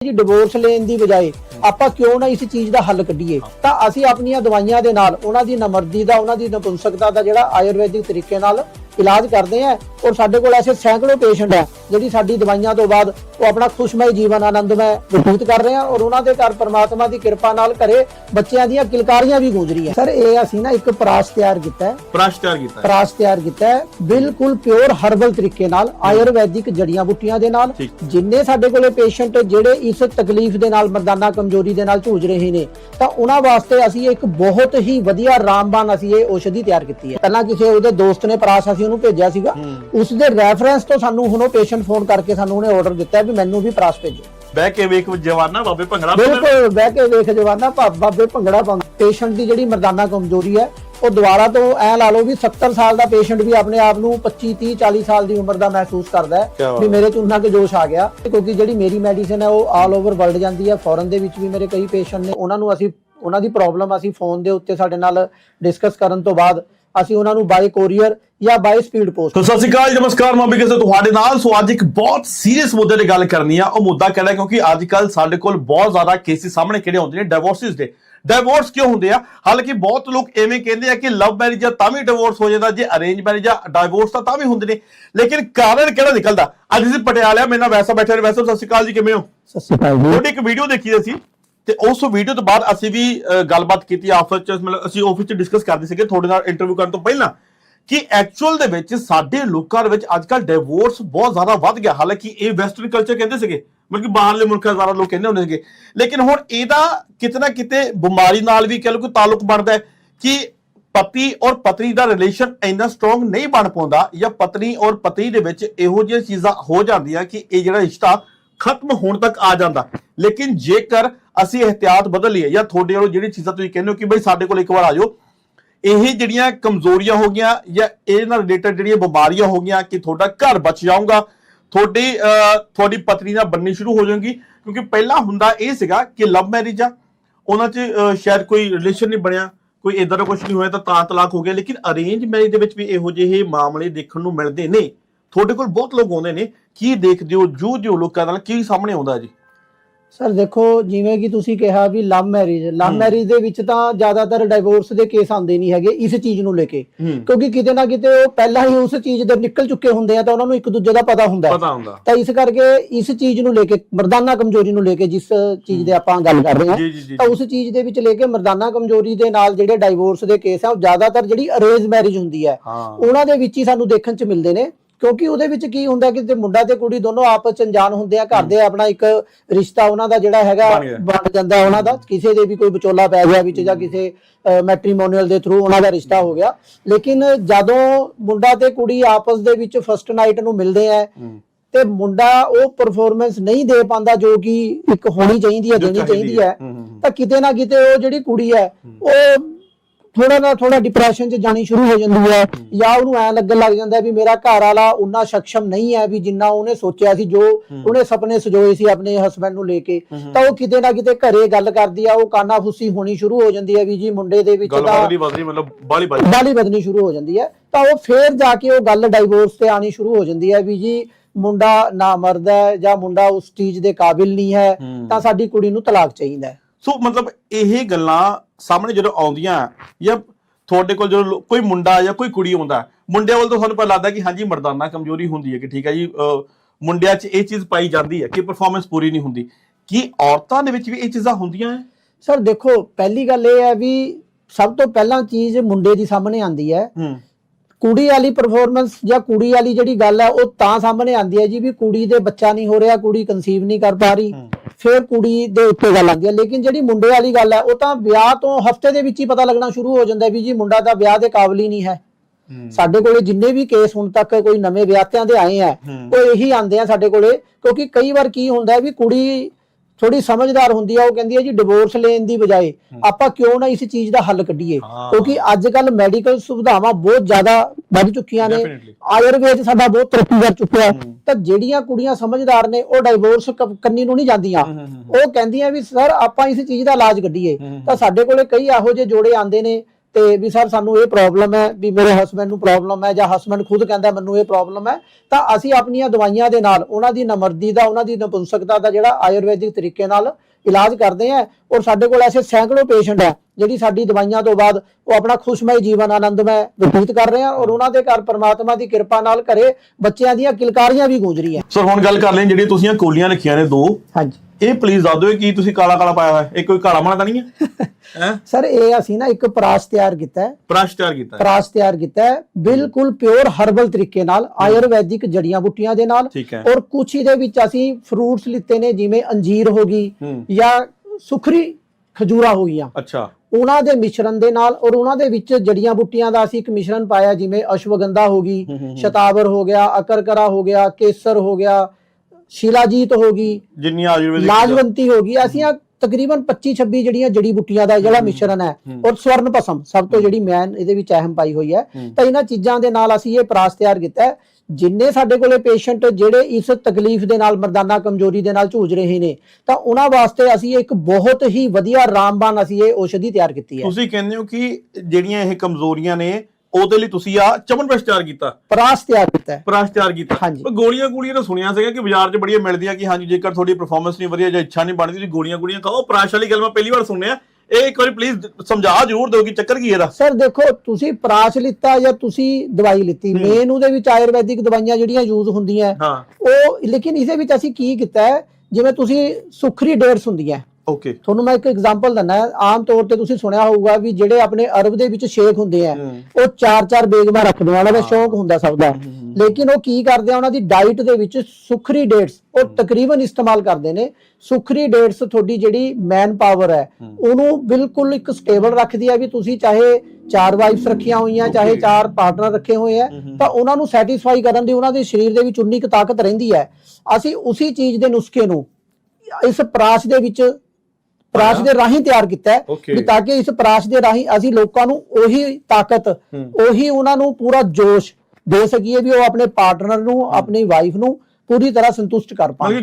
ਜੀ ਡਿਵੋਰਸ ਲੈਣ ਦੀ ਬਜਾਏ ਆਪਾਂ ਕਿਉਂ ਨਾ ਇਸ ਚੀਜ਼ ਦਾ ਹੱਲ ਕੱਢੀਏ? ਤਾਂ ਅਸੀਂ ਆਪਣੀਆਂ ਦਵਾਈਆਂ ਦੇ ਨਾਲ, ਉਹਨਾਂ ਦੀ ਨਮਰਦੀ ਦਾ, ਉਹਨਾਂ ਦੀ ਨਪੁੰਸਕਤਾ ਦਾ ਜਿਹੜਾ ਆਯੁਰਵੈਦਿਕ ਤਰੀਕੇ ਨਾਲ ਇਲਾਜ ਕਰਦੇ ਆ ਔਰ ਸਾਡੇ ਕੋਲ ਐਸੇ ਸੈਂਕੜੋ ਪੇਸ਼ੈਂਟ ਹੈ ਜਿਹੜੀ ਸਾਡੀ ਦਵਾਈਆਂ ਤੋਂ ਬਾਅਦ ਉਹ ਆਪਣਾ ਖੁਸ਼ਮਈ ਜੀਵਨ ਆਨੰਦਮय ਬਤੀਤ ਕਰ ਰਹੇ ਆ ਔਰ ਉਹਨਾਂ ਦੇ ਘਰ ਪਰਮਾਤਮਾ ਦੀ ਕਿਰਪਾ ਨਾਲ ਘਰੇ ਬੱਚਿਆਂ ਦੀਆਂ ਕਿਲਕਾਰੀਆਂ ਵੀ ਗੂੰਜ ਰਹੀਆਂ। ਸਰ ਇਹ ਅਸੀਂ ਨਾ ਇੱਕ ਪਰਾਸ਼ ਤਿਆਰ ਕੀਤਾ ਹੈ। ਪ੍ਰਸ਼ ਤਿਆਰ ਕੀਤਾ ਹੈ। ਪਰਾਸ਼ ਤਿਆਰ ਕੀਤਾ ਹੈ। ਬਿਲਕੁਲ ਪਿਓਰ ਹਰਬਲ ਤਰੀਕੇ ਨਾਲ ਆਯੁਰਵੈਦਿਕ ਜੜੀਆਂ ਬੂਟੀਆਂ ਦੇ ਨਾਲ। ਜਿੰਨੇ ਸਾਡੇ ਕੋਲੇ ਪੇਸ਼ੈਂਟ ਜਿਹੜੇ ਇਸ ਤਕਲੀਫ ਦੇ ਨਾਲ ਮਰਦਾਨਾ ਕਮਜ਼ੋਰੀ ਦੇ ਨਾਲ ਜੂਝ ਰਹੇ ਨੇ ਤਾਂ ਉਹਨਾਂ ਵਾਸਤੇ ਅਸੀਂ ਇੱਕ ਬਹੁਤ ਹੀ ਵਧੀਆ ਰਾਮਬਾਨ ਅਸੀਂ ਇਹ ਔਸ਼ਧੀ ਤਿਆਰ ਕੀਤੀ ਹੈ। ਪਹਿਲਾਂ ਕਿਸੇ ਉਹਦੇ ਦੋਸਤ ਨੇ ਪਰਾਸ਼ ਅਸੀਂ ਉਹਨੂੰ ਭੇਜਿਆ ਸੀਗਾ। ਉਸ ਦੇ ਰੈਫਰੈਂਸ ਤੋਂ ਸਾਨੂੰ ਹੁਣ ਉਹ ਪੇਸ਼ੈਂਟ ਫੋਨ ਕਰਕੇ ਸਾਨੂੰ ਉਹਨੇ ਆਰਡਰ ਦਿੱਤਾ ਵੀ ਮੈਨੂੰ ਵੀ ਪਰਾਸ਼ ਭੇਜੋ। ਬਹਿ ਕੇ ਵੇਖ ਜਵਾਨਾ ਬਾਬੇ ਭੰਗੜਾ ਨੇ। ਬਿਲਕੁਲ ਬਹਿ ਕੇ ਵੇਖ ਜਵਾਨਾ ਬਾਬੇ ਭੰਗੜਾ ਪੇਸ਼ੈਂਟ ਦੀ ਜਿਹੜੀ ਮਰਦਾਨਾ ਕਮਜ਼ੋਰੀ ਹੈ ਉਹ ਦੁਬਾਰਾ ਤੋਂ ਐ ਲਾ ਲਓ ਵੀ 70 ਸਾਲ ਦਾ ਪੇਸ਼ੈਂਟ ਵੀ ਆਪਣੇ ਆਪ ਨੂੰ 25 30 40 ਸਾਲ ਦੀ ਉਮਰ ਦਾ ਮਹਿਸੂਸ ਕਰਦਾ ਹੈ ਵੀ ਮੇਰੇ ਚ ਉਨਾ ਕੁ ਜੋਸ਼ ਆ ਗਿਆ। ਕਿਉਂਕਿ ਜਿਹੜੀ ਮੇਰੀ ਮੈਡੀਸਿਨ ਹੈ ਉਹ ਆਲ ਓਵਰ ਵਰਲਡ ਜਾਂਦੀ ਹੈ। ਫੋਰਨ ਦੇ ਵਿੱਚ ਵੀ ਮੇਰੇ ਕਈ ਪੇਸ਼ੈਂਟ ਨੇ। ਉਹਨਾਂ ਨੂੰ ਅਸੀਂ ਉਹਨਾਂ ਦੀ ਪ੍ਰੋਬਲਮ ਅਸੀਂ ਫੋਨ ਦੇ ਉੱਤੇ ਸਾਡੇ ਨਾਲ ਡਿਸਕਸ ਕਰਨ ਤੋਂ ਬਾਅਦ ਅਸੀਂ ਉਹਨਾਂ ਨੂੰ ਬਾਈ ਕੋਰੀਅਰ ਜਾਂ ਬਾਈ ਸਪੀਡ ਪੋਸਟ ਸੋ ਸਤਿ ਸ਼੍ਰੀ ਅਕਾਲ ਨਮਸਕਾਰ ਮੈਂ ਬਿਕਸ ਤੁਹਾਡੇ ਨਾਲ। ਸੋ ਅੱਜ ਇੱਕ ਬਹੁਤ ਸੀਰੀਅਸ ਮੁੱਦੇ ਤੇ ਗੱਲ ਕਰਨੀ ਆ। ਉਹ ਮੁੱਦਾ ਕਿਹੜਾ? ਕਿਉਂਕਿ ਅੱਜ ਕੱਲ ਸਾਡੇ ਕੋਲ ਬਹੁਤ ਜ਼ਿਆਦਾ ਕੇਸਿਸ ਸਾਹਮਣੇ ਕਿਹੜੇ ਹੁੰਦੇ ਨੇ? ਡਿਵੋਰਸਿਸ ਦੇ। ਡਿਵੋਰਸ ਕਿਉਂ ਹੁੰਦੇ ਆ? ਹਾਲਾਂਕਿ ਬਹੁਤ ਲੋਕ ਐਵੇਂ ਕਹਿੰਦੇ ਆ ਕਿ ਲਵ ਮੈਰਿਜ ਆ ਤਾਂ ਵੀ ਡਿਵੋਰਸ ਹੋ ਜਾਂਦਾ। ਜੇ ਅਰੇਂਜ ਮੈਰਿਜ ਆ ਡਿਵੋਰਸ ਤਾਂ ਤਾਂ ਵੀ ਹੁੰਦੇ ਨੇ। ਲੇਕਿਨ ਕਾਰਨ ਕਿਹੜਾ ਨਿਕਲਦਾ? ਅੱਜ ਅਸੀਂ ਪਟਿਆਲਾ ਮੇਰੇ ਨਾਲ ਵੈਸਾ ਬੈਠੇ ਨੇ। ਵੈਸਾ ਸਤਿ ਸ਼੍ਰੀ ਅਕਾਲ ਜੀ ਕਿਵੇਂ ਹੋ? ਸਤਿ ਸ਼੍ਰੀ ਅਕਾਲ ਜੀ। ਤੁਹਾਡੀ ਇੱਕ ਵੀਡੀਓ ਦੇਖੀ ਅਸੀਂ। ਤੇ ਉਸ ਵੀਡੀਓ ਤੋਂ ਬਾਅਦ ਅਸੀਂ ਵੀ ਗੱਲਬਾਤ ਕੀਤੀ ਆਫਿਸ ਚ ਮਤਲਬ ਅਸੀਂ ਆਫਿਸ ਚ ਡਿਸਕਸ ਕਰਦੇ ਸੀਗੇ ਤੁਹਾਡੇ ਨਾਲ ਇੰਟਰਵਿਊ ਕਰਨ ਤੋਂ ਪਹਿਲਾਂ ਕਿ ਐਕਚੁਅਲ ਦੇ ਵਿੱਚ ਸਾਡੇ ਲੋਕਾਂ ਦੇ ਵਿੱਚ ਅੱਜ ਕੱਲ ਡਿਵੋਰਸ ਬਹੁਤ ਜ਼ਿਆਦਾ ਵੱਧ ਗਿਆ। ਹਾਲਾਂਕਿ ਇਹ ਵੈਸਟਰਨ ਕਲਚਰ ਕਹਿੰਦੇ ਸੀਗੇ, ਮਤਲਬ ਕਿ ਬਾਹਰਲੇ ਮੁਲਕਾਂ ਜ਼ਿਆਦਾ ਲੋਕ ਕਹਿੰਦੇ ਹੁੰਦੇ ਸੀਗੇ। ਲੇਕਿਨ ਹੁਣ ਇਹਦਾ ਕਿਤੇ ਨਾ ਕਿਤੇ ਬਿਮਾਰੀ ਨਾਲ ਵੀ ਕਹਿ ਲਓ ਕਿ ਤਾਲੁਕ ਬਣਦਾ ਹੈ ਕਿ ਪਤੀ ਔਰ ਪਤਨੀ ਦਾ ਰਿਲੇਸ਼ਨ ਇੰਨਾ ਸਟਰੋਂਗ ਨਹੀਂ ਬਣ ਪਾਉਂਦਾ ਜਾਂ ਪਤਨੀ ਔਰ ਪਤੀ ਦੇ ਵਿੱਚ ਇਹੋ ਜਿਹੀਆਂ ਚੀਜ਼ਾਂ ਹੋ ਜਾਂਦੀਆਂ ਕਿ ਇਹ ਜਿਹੜਾ ਰਿਸ਼ਤਾ ਖਤਮ ਹੋਣ ਤੱਕ ਆ ਜਾਂਦਾ। ਲੇਕਿਨ ਜੇਕਰ ਅਸੀਂ ਇhtiyat ਬਦਲ ਲਈਏ। ਜਾਂ ਤੁਹਾਡੇ ਵੱਲੋਂ ਜਿਹੜੀ ਚੀਜ਼ਾਂ ਤੁਸੀਂ ਕਹਿੰਦੇ ਹੋ ਕਿ ਬਈ ਸਾਡੇ ਕੋਲ ਇੱਕ ਵਾਰ ਆ ਜਾਓ। ਇਹ ਜਿਹੜੀਆਂ ਕਮਜ਼ੋਰੀਆਂ ਹੋ ਗਈਆਂ ਜਾਂ ਇਹ ਨਾਲ ਰਿਲੇਟਡ ਜਿਹੜੀਆਂ ਬਿਮਾਰੀਆਂ ਹੋ ਗਈਆਂ ਕਿ ਤੁਹਾਡਾ ਘਰ ਬਚ ਜਾਊਗਾ। ਤੁਹਾਡੀ ਤੁਹਾਡੀ ਪਤਨੀ ਨਾਲ ਬੰਨੀ ਸ਼ੁਰੂ ਹੋ ਜਾਊਗੀ। ਕਿਉਂਕਿ ਪਹਿਲਾਂ ਹੁੰਦਾ ਇਹ ਸੀਗਾ ਕਿ ਲਵ ਮੈਰਿਜ ਆ। ਉਹਨਾਂ 'ਚ ਸ਼ਾਇਦ ਕੋਈ ਰਿਲੇਸ਼ਨ ਨਹੀਂ ਬਣਿਆ। ਕੋਈ ਇਦਾਂ ਦਾ ਕੁਝ ਨਹੀਂ ਹੋਇਆ ਤਾਂ ਤਾਂ ਤਲਾਕ ਹੋ ਗਿਆ। ਲੇਕਿਨ ਅਰੇਂਜ ਮੈਰਿਜ ਦੇ ਵਿੱਚ ਵੀ ਇਹੋ ਜਿਹੇ ਮਾਮਲੇ ਦੇਖਣ ਨੂੰ ਮਿਲਦੇ ਨੇ। ਤੁਹਾਡੇ ਕੋਲ ਬਹੁਤ ਲੋਕ ਆਉਂਦੇ ਨੇ। ਕੀ ਦੇਖਦੇ ਹੋ? ਜੋ ਜੋ ਲੋਕਾਂ ਨਾਲ ਕੀ ਸਾਹਮਣੇ ਆਉਂਦਾ ਜੀ? ਸਰ ਦੇਖੋ ਜਿਵੇਂ ਕਿ ਤੁਸੀਂ ਕਿਹਾ ਵੀ ਲਵ ਮੈਰਿਜ ਲਵ। ਮੈਰਿਜ ਦੇ ਵਿੱਚ ਤਾਂ ਜ਼ਿਆਦਾਤਰ ਡਿਵੋਰਸ ਦੇ ਕੇਸ ਆਉਂਦੇ ਨਹੀਂ ਹੈਗੇ ਇਸ ਚੀਜ਼ ਨੂੰ ਲੈ ਕੇ। ਕਿਉਂਕਿ ਕਿਤੇ ਨਾ ਕਿਤੇ ਉਹ ਪਹਿਲਾਂ ਹੀ ਉਸ ਚੀਜ਼ ਦੇ ਨਿਕਲ ਚੁੱਕੇ ਹੁੰਦੇ ਆ ਤਾਂ ਉਹਨਾਂ ਨੂੰ ਇੱਕ ਦੂਜੇ ਦਾ ਪਤਾ ਹੁੰਦਾ। ਹੈ। ਤਾਂ ਇਸ ਕਰਕੇ ਇਸ ਚੀਜ਼ ਨੂੰ ਲੈ ਕੇ ਮਰਦਾਨਾ ਕਮਜ਼ੋਰੀ ਨੂੰ ਲੈ ਕੇ ਜਿਸ ਚੀਜ਼ ਦੇ ਆਪਾਂ ਗੱਲ ਕਰ ਰਹੇ ਹਾਂ ਤਾਂ ਉਸ ਚੀਜ਼ ਦੇ ਵਿੱਚ ਲੈ ਕੇ ਮਰਦਾਨਾ ਕਮਜ਼ੋਰੀ ਦੇ ਨਾਲ ਜਿਹੜੇ ਡਿਵੋਰਸ ਦੇ ਕੇਸ ਆ ਉਹ ਜ਼ਿਆਦਾਤਰ ਜਿਹੜੀ ਅਰੇਂਜ ਮੈਰਿਜ ਹੁੰਦੀ ਹਾਂ। ਉਹਨਾਂ ਦੇ ਵਿੱਚ ਹੀ ਸਾਨੂੰ ਦੇਖਣ ਚ ਮਿਲਦੇ ਨੇ। ਕਿਉਂਕਿ ਉਹਦੇ ਵਿੱਚ ਕੀ ਹੁੰਦਾ ਕਿ ਤੇ ਮੁੰਡਾ ਤੇ ਕੁੜੀ ਦੋਨੋਂ ਆਪਸ ਚ ਅਣਜਾਣ ਹੁੰਦੇ ਆ ਘਰ ਦੇ ਆਪਣਾ ਇੱਕ ਰਿਸ਼ਤਾ ਉਹਨਾਂ ਦਾ ਜਿਹੜਾ ਹੈਗਾ ਬਣ ਜਾਂਦਾ ਉਹਨਾਂ ਦਾ ਕਿਸੇ ਦੇ ਵੀ ਕੋਈ ਵਿਚੋਲਾ ਪੈ ਗਿਆ ਵਿੱਚ ਜਾਂ ਕਿਸੇ ਮੈਟ੍ਰੀਮੋਨੀਅਲ ਦੇ ਥਰੂ ਉਹਨਾਂ ਦਾ ਰਿਸ਼ਤਾ ਹੋ ਗਿਆ। ਲੇਕਿਨ ਜਦੋਂ ਮੁੰਡਾ ਤੇ ਕੁੜੀ ਆਪਸ ਦੇ ਵਿੱਚ ਫਸਟ ਨਾਈਟ ਨੂੰ ਮਿਲਦੇ ਆ ਤੇ ਮੁੰਡਾ ਉਹ ਪਰਫਾਰਮੈਂਸ ਨਹੀਂ ਦੇ ਪਾਉਂਦਾ ਜੋ ਕਿ ਇੱਕ ਹੋਣੀ ਚਾਹੀਦੀ ਹੈ ਜੋ ਦੇਣੀ ਚਾਹੀਦੀ ਹੂੰ। ਤਾਂ ਕਿਤੇ ਨਾ ਕਿਤੇ ਉਹ ਜਿਹੜੀ ਕੁੜੀ ਹੈ। ਉਹ ਥੋੜਾ ਨਾ ਥੋੜਾ ਡਿਪਰੈਸ਼ਨ 'ਚ ਜਾਣੀ ਸ਼ੁਰੂ ਹੋ ਜਾਂਦੀ ਹੈ ਜਾਂ ਉਹਨੂੰ ਐ ਲੱਗਣ ਲੱਗ ਜਾਂਦਾ ਵੀ ਮੇਰਾ ਘਰ ਵਾਲਾ ਉਨਾ ਸક્ષਮ ਨਹੀਂ ਹੈ ਵੀ ਜਿੰਨਾ ਉਹਨੇ ਸੋਚਿਆ ਸੀ ਜੋ ਉਹਨੇ ਸੁਪਨੇ ਸਜੋਏ ਸੀ ਆਪਣੇ ਹਸਬੰਡ ਨੂੰ ਲੈ ਕੇ। ਤਾਂ ਉਹ ਕਿਤੇ ਨਾ ਕਿਤੇ ਘਰੇ ਗੱਲ ਕਰਦੀ ਆ ਉਹ ਕਾਨਾ ਫੁੱਸੀ ਹੋਣੀ ਸ਼ੁਰੂ ਹੋ ਜਾਂਦੀ ਹੈ ਵੀ ਜੀ ਮੁੰਡੇ ਦੇ ਵਿੱਚ ਗੱਲ ਤਾਂ ਬਦਲੀ ਬਦਲੀ ਮਤਲਬ ਬਾਲੀ ਬਾਲੀ। ਗਾਲੀ ਵਧਣੀ ਸ਼ੁਰੂ ਹੋ ਜਾਂਦੀ ਹੈ। ਤਾਂ ਉਹ ਫੇਰ ਜਾ ਕੇ ਉਹ ਗੱਲ ਡਾਈਵੋਰਸ ਤੇ ਆਣੀ ਸ਼ੁਰੂ ਹੋ ਜਾਂਦੀ ਹੈ ਵੀ ਜੀ ਮੁੰਡਾ ਨਾ ਮਰਦਾ ਜਾਂ ਮੁੰਡਾ ਉਸ ਚੀਜ਼ ਦੇ ਕਾਬਿਲ ਨਹੀਂ ਹੈ ਹੂੰ। ਤਾਂ ਸਾਡੀ ਕੁੜੀ ਨੂੰ ਤਲਾਕ ਚਾਹੀਦਾ ਹੈ। ਸੋ ਮਤਲਬ ਇਹ ਗੱਲਾਂ ਸਾਹਮਣੇ ਜਦੋਂ ਆਉਂਦੀਆਂ ਜਾਂ ਤੁਹਾਡੇ ਕੋਲ ਜਦੋਂ ਕੋਈ ਮੁੰਡਾ ਜਾਂ ਕੋਈ ਕੁੜੀ ਆਉਂਦਾ ਮੁੰਡਿਆਂ ਵੱਲ ਤਾਂ ਤੁਹਾਨੂੰ ਪਤਾ ਲੱਗਦਾ ਕਿ ਹਾਂਜੀ ਮਰਦਾਨਾ ਕਮਜ਼ੋਰੀ ਹੁੰਦੀ ਹੈ ਕਿ ਠੀਕ ਹੈ ਜੀ ਮੁੰਡਿਆਂ 'ਚ ਇਹ ਚੀਜ਼ ਪਾਈ ਜਾਂਦੀ ਹੈ ਕਿ ਪਰਫਾਰਮੈਂਸ ਪੂਰੀ ਨਹੀਂ ਹੁੰਦੀ। ਕੀ ਔਰਤਾਂ ਦੇ ਵਿੱਚ ਵੀ ਇਹ ਚੀਜ਼ਾਂ ਹੁੰਦੀਆਂ ਹੈ? ਸਰ ਦੇਖੋ ਪਹਿਲੀ ਗੱਲ ਇਹ ਹੈ ਵੀ ਸਭ ਤੋਂ ਪਹਿਲਾਂ ਚੀਜ਼ ਮੁੰਡੇ ਦੀ ਸਾਹਮਣੇ ਆਉਂਦੀ ਹੂੰ। ਕੁੜੀ ਵਾਲੀ ਪਰਫਾਰਮੈਂਸ ਜਾਂ ਕੁੜੀ ਵਾਲੀ ਜਿਹੜੀ ਗੱਲ ਹੈ ਉਹ ਤਾਂ ਸਾਹਮਣੇ ਆਉਂਦੀ ਹੈ ਜੀ ਵੀ ਕੁੜੀ ਦੇ ਬੱਚਾ ਨਹੀਂ ਹੋ ਰਿਹਾ ਕੁੜੀ ਕਨਸੀਵ ਨਹੀਂ ਕਰ ਪਾ ਰਹੀ ਫਿਰ ਕੁੜੀ ਦੇ ਉੱਤੇ ਗੱਲ ਆਉਂਦੀ ਹੈ ਲੇਕਿਨ ਜਿਹੜੀ ਮੁੰਡੇ ਵਾਲੀ ਗੱਲ ਹੈ ਉਹ ਤਾਂ ਵਿਆਹ ਤੋਂ ਹਫ਼ਤੇ ਦੇ ਵਿੱਚ ਹੀ ਪਤਾ ਲੱਗਣਾ ਸ਼ੁਰੂ ਹੋ ਜਾਂਦਾ ਵੀ ਜੀ ਮੁੰਡਾ ਤਾਂ ਵਿਆਹ ਦੇ ਕਾਬਿਲ ਹੀ ਨਹੀਂ ਹੈ। ਸਾਡੇ ਕੋਲੇ ਜਿੰਨੇ ਵੀ ਕੇਸ ਹੁਣ ਤੱਕ ਕੋਈ ਨਵੇਂ ਵਿਆਹਤਿਆਂ ਦੇ ਆਏ ਆ। ਉਹ ਇਹੀ ਆਉਂਦੇ ਆ ਸਾਡੇ ਕੋਲੇ ਕਿਉਂਕਿ ਕਈ ਵਾਰ ਕੀ ਹੁੰਦਾ ਹੈ ਵੀ ਕੁੜੀ ਥੋੜੀ ਸਮਝਦਾਰ ਹੁੰਦੀ ਆ ਉਹ ਕਹਿੰਦੀ ਹੈ ਜੀ ਡਿਵੋਰਸ ਲੈਣ ਦੀ ਬਜਾਏ ਆਪਾਂ ਕਿਉਂ ਨਾ ਇਸ ਚੀਜ਼ ਦਾ ਹੱਲ ਕੱਢੀਏ। ਕਿਉਂਕਿ ਅੱਜ ਕੱਲ ਮੈਡੀਕਲ ਸੁਵਿਧਾਵਾਂ ਬਹੁਤ ਜ਼ਿਆਦਾ ਵੱਧ ਚੁੱਕੀਆਂ ਨੇ. ਆਯੁਰਵੇਦ ਸਾਡਾ ਬਹੁਤ ਤਰੱਕੀ ਕਰ ਚੁੱਕਿਆ। ਤਾਂ ਜਿਹੜੀਆਂ ਕੁੜੀਆਂ ਸਮਝਦਾਰ ਨੇ ਉਹ ਡਾਈਵੋਰਸ ਕੰਨੀ ਨੂੰ ਨਹੀਂ ਜਾਂਦੀਆਂ। ਉਹ ਕਹਿੰਦੀਆਂ ਵੀ ਸਰ ਆਪਾਂ ਇਸ ਚੀਜ਼ ਦਾ ਇਲਾਜ ਕੱਢੀਏ। ਤਾਂ ਸਾਡੇ ਕੋਲੇ ਕਈ ਇਹੋ ਜਿਹੇ ਜੋੜੇ ਆਉਂਦੇ ਨੇ। ਤੇ ਵੀ ਸਰ ਸਾਨੂੰ ਇਹ ਪ੍ਰੋਬਲਮ ਹੈ ਵੀ ਮੇਰੇ ਹਸਬੰਡ ਨੂੰ ਪ੍ਰੋਬਲਮ ਹੈ ਜਾਂ ਹਸਬੰਡ ਖੁਦ ਕਹਿੰਦਾ ਮੈਨੂੰ ਇਹ ਪ੍ਰੋਬਲਮ ਹੈ ਤਾਂ ਅਸੀਂ ਆਪਣੀਆਂ ਦਵਾਈਆਂ ਦੇ ਨਾਲ ਉਹਨਾਂ ਦੀ ਨਮਰਦੀ ਦਾ ਉਹਨਾਂ ਦੀ ਨਪੁੰਸਕਤਾ ਦਾ ਜਿਹੜਾ ਆਯੁਰਵੈਦਿਕ ਤਰੀਕੇ ਨਾਲ ਇਲਾਜ ਕਰਦੇ ਆ ਔਰ ਸਾਡੇ ਕੋਲ ਐਸੇ ਸੈਂਕੜੋ ਪੇਸ਼ੈਂਟ ਹੈ ਜਿਹੜੀ ਸਾਡੀ ਦਵਾਈਆਂ ਤੋਂ ਬਾਅਦ ਉਹ ਆਪਣਾ ਖੁਸ਼ਮਈ ਜੀਵਨ ਆਨੰਦਮय ਬਤੀਤ ਕਰ ਰਹੇ ਆ ਔਰ ਉਹਨਾਂ ਦੇ ਘਰ ਪਰਮਾਤਮਾ ਦੀ ਕਿਰਪਾ ਨਾਲ ਘਰੇ ਬੱਚਿਆਂ ਦੀਆਂ ਕਿਲਕਾਰੀਆਂ ਵੀ ਗੂੰਜ ਰਹੀਆਂ। ਸਰ ਹੁਣ ਗੱਲ ਕਰ ਲਈ ਜਿਹੜੀਆਂ ਤੁਸੀਂ ਕੋਲੀਆਂ ਲਿਖੀਆਂ ਨੇ ਦੋ। ਹਾਂਜੀ। ਇਹ ਪਲੀਜ਼ ਦੱਸ ਦਿਓ ਕੀ ਤੁਸੀਂ ਕਾਲਾ ਕਾਲਾ ਪਾਇਆ ਹੋਇਆ ਇਹ ਕੋਈ ਕਾਲਾ ਮਾਣਾ ਤਾਂ ਨਹੀਂ ਹੈ? ਹੈ? ਸਰ ਇਹ ਅਸੀਂ ਨਾ ਇੱਕ ਪ੍ਰਾਸ ਤਿਆਰ ਕੀਤਾ ਹੈ। ਪ੍ਰਸ਼ ਤਿਆਰ ਕੀਤਾ ਹੈ। ਪ੍ਰਾਸ ਤਿਆਰ ਕੀਤਾ ਹੈ ਬਿਲਕੁਲ ਪਿਓਰ ਹਰਬਲ ਤਰੀਕੇ ਨਾਲ ਆਯੁਰਵੈਦਿਕ ਜੜੀਆਂ ਬੂਟੀਆਂ ਦੇ ਨਾਲ ਹੈ। ਔਰ ਕੁਛ ਇਹਦੇ ਵਿੱਚ ਅਸੀਂ ਫਰੂਟਸ ਲਿੱਤੇ ਨੇ ਜਿਵੇਂ ਅੰਜੀਰ ਹੋ ਗਈ ਹੂੰ। ਜਾਂ ਸੁਖਰੀ ਖਜੂਰਾ ਹੋ ਗਈਆਂ। ਅੱਛਾ। ਉਹਨਾਂ ਦੇ ਮਿਸ਼ਰਣ ਦੇ ਨਾਲ ਔਰ ਉਹਨਾਂ ਦੇ ਵਿੱਚ ਜੜੀਆਂ ਬੂਟੀਆਂ ਦਾ ਅਸੀਂ ਇੱਕ ਮਿਸ਼ਰਣ ਪਾਇਆ ਜਿਵੇਂ ਅਸ਼ਵਗੰਧਾ ਹੋ ਗਈ ਹੂੰ, ਹੂੰ, ਹੂੰ। ਸ਼ਤਾਵਰ ਹੋ ਗਿਆ ਅਕਰਕਰਾ ਹੋ ਗਿਆ ਕੇਸਰ ਹੋ ਗਿਆ ਸ਼ਿਲਾਜੀਤ ਹੋ ਗਈ ਜਿੰਨੀਆਂ ਆਯੁਰਵੈਦਿਕ ਲਾਜਵੰਤੀ ਹੋ ਗਈ। ਅਸੀਂ ਆਹ ਤਕਰੀਬਨ 25 26 ਜਿਹੜੀਆਂ ਜੜੀ ਬੂਟੀਆਂ ਦਾ ਜਿਹੜਾ ਮਿਸ਼ਰਣ ਹੈ। ਔਰ ਸਵਰਨ ਭਸਮ ਸਭ ਤੋਂ ਜਿਹੜੀ ਮੈਨ ਇਹਦੇ ਵਿੱਚ ਅਹਿਮ ਪਾਈ ਹੋਈ ਹੈ। ਤਾਂ ਇਹਨਾਂ ਚੀਜ਼ਾਂ ਦੇ ਨਾਲ ਅਸੀਂ ਇਹ ਪ੍ਰਾਸ ਤਿਆਰ ਕੀਤਾ ਹੈ। ਜਿੰਨੇ ਸਾਡੇ ਕੋਲੇ ਪੇਸ਼ੈਂਟ ਜਿਹੜੇ ਇਸ ਤਕਲੀਫ ਦੇ ਨਾਲ ਮਰਦਾਨਾ ਕਮਜ਼ੋਰੀ ਦੇ ਨਾਲ ਝੂਝ ਰਹੇ ਨੇ ਤਾਂ ਉਹਨਾਂ ਵਾਸਤੇ ਅਸੀਂ ਇੱਕ ਬਹੁਤ ਹੀ ਵਧੀਆ ਰਾਮਬਾਨ ਅਸੀਂ ਇਹ ਔਸ਼ਧੀ ਤਿਆਰ ਕੀਤੀ ਹੈ। ਤੁਸੀਂ ਕਹਿੰਦੇ ਹੋ ਕਿ ਜਿਹੜੀਆਂ ਇਹ ਕਮਜ਼ੋਰੀਆਂ ਨੇ ਉਹਦੇ ਲਈ ਤੁਸੀਂ ਆ ਚਮਨ ਪ੍ਰਸ਼ ਤਿਆਰ ਕੀਤਾ। ਪ੍ਰਾਸ ਤਿਆਰ ਕੀਤਾ। ਹੈ ਪ੍ਰਸ਼ ਤਿਆਰ ਕੀਤਾ। ਹਾਂਜੀ। ਪਰ ਗੋਲੀਆਂ ਗੋਲੀਆਂ ਤਾਂ ਸੁਣਿਆ ਸੀਗਾ ਕਿ ਬਾਜ਼ਾਰ 'ਚ ਬੜੀਆਂ ਮਿਲਦੀਆਂ ਕਿ ਹਾਂਜੀ ਜੇਕਰ ਤੁਹਾਡੀ ਪਰਫਾਰਮੈਂਸ ਨਹੀਂ ਵਧੀਆ ਜਾਂ ਇੱਛਾ ਨਹੀਂ ਬਣਦੀ ਤੁਸੀਂ ਗੋਲੀਆਂ ਗੋਲੀਆਂ ਖਾਓ। ਪ੍ਰਸ਼ ਵਾਲੀ ਗੱਲ ਮੈਂ ਪਹਿਲੀ ਵਾਰ ਸੁਣਿਆ। ਇਹ ਇੱਕ ਵਾਰੀ ਪਲੀਜ਼ ਸਮਝਾ ਜ਼ਰੂਰ ਦਿਓ ਕਿ ਚੱਕਰ ਕੀ ਇਹਦਾ। ਸਰ ਦੇਖੋ ਤੁਸੀਂ ਪ੍ਰਾਸ ਲਿੱਤਾ ਜਾਂ ਤੁਸੀਂ ਦਵਾਈ ਲਿੱਤੀ? ਮੇਨ ਉਹਦੇ ਵਿੱਚ ਆਯੁਰਵੈਦਿਕ ਦਵਾਈਆਂ ਜਿਹੜੀਆਂ ਯੂਜ਼ ਹੁੰਦੀਆਂ। ਹਾਂ। ਉਹ ਲੇਕਿਨ ਇਹਦੇ ਵਿੱਚ ਅਸੀਂ ਕੀ ਕੀਤਾ ਹੈ? ਜਿਵੇਂ ਤੁਸੀਂ ਸੁਖਰੀ ਡੇਟਸ ਹੁੰਦੀ ਹੈ ਓਕੇ ਤੁਹਾਨੂੰ ਮੈਂ ਇੱਕ ਐਗਜ਼ਾਮਪਲ ਦਿੰਦਾ ਆਮ ਤੌਰ ਤੇ ਤੁਸੀਂ ਸੁਣਿਆ ਹੋਊਗਾ ਵੀ ਜਿਹੜੇ ਆਪਣੇ ਅਰਬ ਦੇ ਵਿੱਚ ਸ਼ੇਖ ਹੁੰਦੇ ਆ ਉਹ ਚਾਰ ਚਾਰ ਬੇਗਮਾਂ ਰੱਖਦੇ ਆ। ਉਹਨਾਂ ਦਾ ਸ਼ੌਂਕ ਹੁੰਦਾ ਸਭ ਦਾ। ਲੇਕਿਨ ਉਹ ਕੀ ਕਰਦੇ ਆ ਉਹਨਾਂ ਦੀ ਡਾਈਟ ਦੇ ਵਿੱਚ ਸੁਖਰੀ ਡੇਟਸ ਉਹ ਤਕਰੀਬਨ ਇਸਤੇਮਾਲ ਕਰਦੇ ਨੇ। ਸੁਖਰੀ ਡੇਟਸ ਤੁਹਾਡੀ ਜਿਹੜੀ ਮੈਨ ਪਾਵਰ ਹੈ ਉਹਨੂੰ ਬਿਲਕੁਲ ਇੱਕ ਸਟੇਬਲ ਰੱਖਦੀ ਹੈ ਵੀ ਤੁਸੀਂ ਚਾਹੇ ਚਾਰ ਵਾਈਫਸ ਰੱਖੀਆਂ ਹੋਈਆਂ ਚਾਹੇ. ਚਾਰ ਪਾਰਟਨਰ ਰੱਖੇ ਹੋਏ ਆ ਤਾਂ ਉਹਨਾਂ ਨੂੰ ਸੈਟੀਸਫਾਈ ਕਰਨ ਦੀ ਉਹਨਾਂ ਦੇ ਸਰੀਰ ਦੇ ਵਿੱਚ ਉਨੀ ਕੁ ਤਾਕਤ ਰਹਿੰਦੀ ਹੈ। ਅਸੀਂ ਉਸੇ ਚੀਜ਼ ਦੇ ਨੁਸਖੇ ਨੂੰ ਇਸ ਪ੍ਰਾਸ਼ ਦੇ ਵਿੱਚ ਪ੍ਰਾਸ਼। ਦੇ ਰਾਹੀਂ ਤਿਆਰ ਕੀਤਾ ਹੈ. ਵੀ ਤਾਂ ਕਿ ਇਸ ਪ੍ਰਾਸ਼ ਦੇ ਰਾਹੀਂ ਅਸੀਂ ਲੋਕਾਂ ਨੂੰ ਉਹੀ ਤਾਕਤ। ਉਹੀ ਉਹਨਾਂ ਨੂੰ ਪੂਰਾ ਜੋਸ਼ ਦੇ ਸਕੀਏ ਵੀ ਉਹ ਆਪਣੇ ਪਾਰਟਨਰ ਨੂੰ ਆਪਣੀ ਵਾਈਫ ਨੂੰ ਪੂਰੀ ਤਰ੍ਹਾਂ ਸੰਤੁਸ਼ਟ ਕਰ ਪਾਣ